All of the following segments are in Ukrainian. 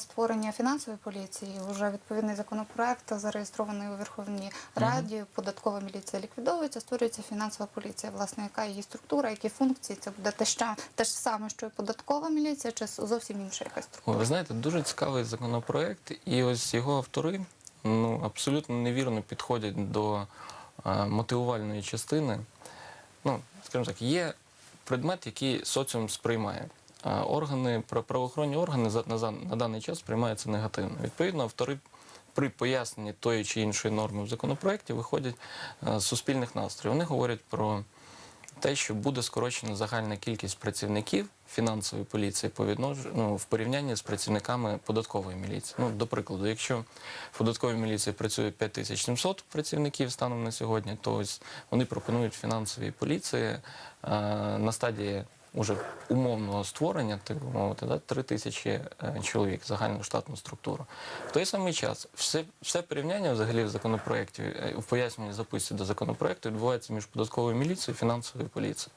Створення фінансової поліції вже відповідний законопроект зареєстрований у Верховній Раді. Податкова міліція ліквідовується, створюється фінансова поліція. Власне, яка її структура, які функції? Це буде те, що те ж саме, що і податкова міліція, чи зовсім інша якась структура? ви знаєте, дуже цікавий законопроект, і ось його автори ну, абсолютно невірно підходять до е, мотивувальної частини. Ну, скажімо так, є предмет, який соціум сприймає. Органи, правоохоронні органи на, на даний час сприймаються негативно. Відповідно, автори при поясненні тої чи іншої норми в законопроекті виходять е, з суспільних настроїв. Вони говорять про те, що буде скорочена загальна кількість працівників фінансової поліції по віднож... ну, в порівнянні з працівниками податкової міліції. Ну, до прикладу, якщо в податковій міліції працює 5700 працівників станом на сьогодні, то ось вони пропонують фінансовій поліції е, на стадії уже умовного створення, так би мовити, да, 3 тисячі е, чоловік загальну штатну структуру. В той самий час все, все порівняння взагалі в законопроекті, е, в поясненні записі до законопроекту відбувається між податковою міліцією і фінансовою поліцією.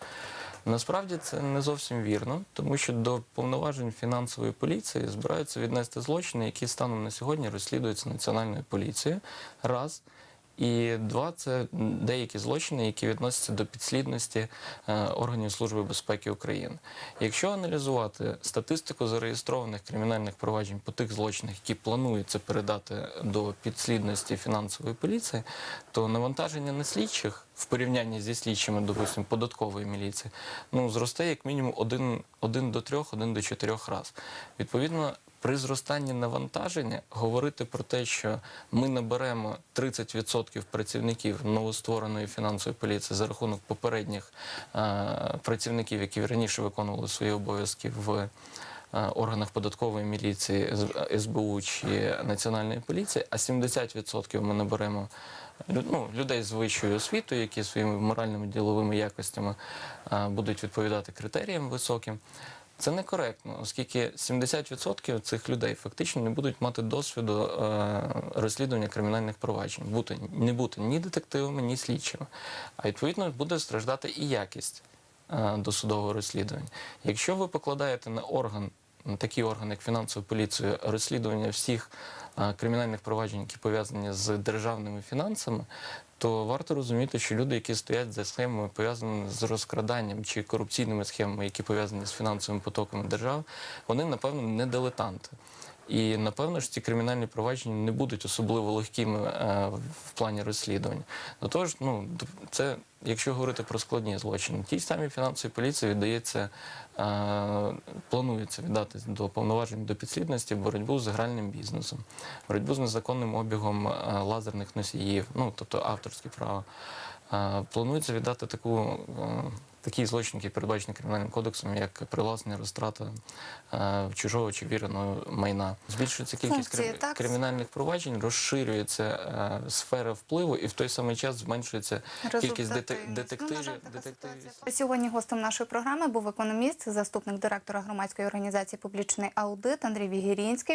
Насправді це не зовсім вірно, тому що до повноважень фінансової поліції збираються віднести злочини, які станом на сьогодні розслідуються національною поліцією. Раз. І два це деякі злочини, які відносяться до підслідності е, органів Служби безпеки України. Якщо аналізувати статистику зареєстрованих кримінальних проваджень по тих злочинах, які планується передати до підслідності фінансової поліції, то навантаження на слідчих в порівнянні зі слідчими, допустимо, податкової міліції, ну зросте як мінімум один, один до трьох, один до чотирьох раз. Відповідно, при зростанні навантаження говорити про те, що ми наберемо 30% працівників новоствореної фінансової поліції за рахунок попередніх е, працівників, які раніше виконували свої обов'язки в органах податкової міліції, З- СБУ чи Національної поліції, а 70% ми наберемо ну, людей з вищою освітою, які своїми моральними діловими якостями е, будуть відповідати критеріям високим. Це некоректно, оскільки 70% цих людей фактично не будуть мати досвіду е, розслідування кримінальних проваджень, бути не бути ні детективами, ні слідчими. А відповідно буде страждати і якість е, досудового розслідування. Якщо ви покладаєте на орган, на такий орган, як фінансову поліцію, розслідування всіх е, кримінальних проваджень, які пов'язані з державними фінансами, то варто розуміти, що люди, які стоять за схемами, пов'язаними з розкраданням чи корупційними схемами, які пов'язані з фінансовими потоками держав, вони напевно не дилетанти. І напевно ж ці кримінальні провадження не будуть особливо легкими е, в плані розслідування. До того ж, ну це якщо говорити про складні злочини, тій самій фінансовій поліції віддається, е, планується віддати до повноважень до підслідності боротьбу з гральним бізнесом, боротьбу з незаконним обігом е, лазерних носіїв, ну тобто авторське право. Е, Планується віддати таку, е, такий злочин, який кримінальним кодексом, як привласнення розтрата е, чужого чи віреного майна. Збільшується кількість Функції, крим- так? кримінальних проваджень, розширюється е, сфера впливу, і в той самий час зменшується кількість дете- детективів. Ну, детективів. Сьогодні гостем нашої програми був економіст, заступник директора громадської організації Публічний аудит Андрій Вігірінський.